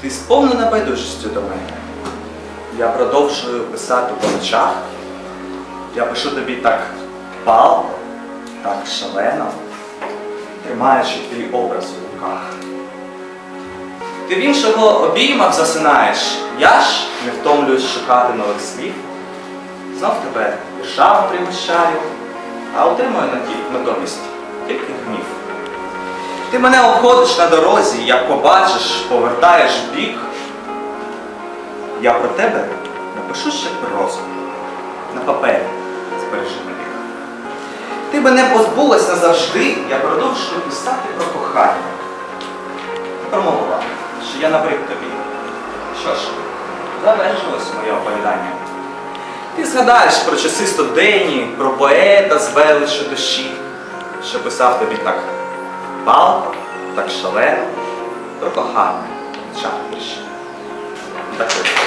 Ти сповнена байдужістю до мене. Я продовжую писати по ночах. Я пишу тобі так палко, так шалено, тримаючи твій образ у руках. Ти в іншого обіймах засинаєш. Я ж не втомлююсь шукати нових слів. Знов тебе віршами пригощаю, а отримую натомість тільки гнів. Ти мене обходиш на дорозі, як побачиш, повертаєш бік. Я про тебе напишу ще прозу на папері збережи на. Ти мене позбулась назавжди, я продовжую писати про кохання. Промовила, що я набрид тобі. Що ж, завершилось моє оповідання. Ти згадаєш про часи студені, про поета з величу душі, що писав тобі так палко, так шалено, про кохання, чариш. Так ось.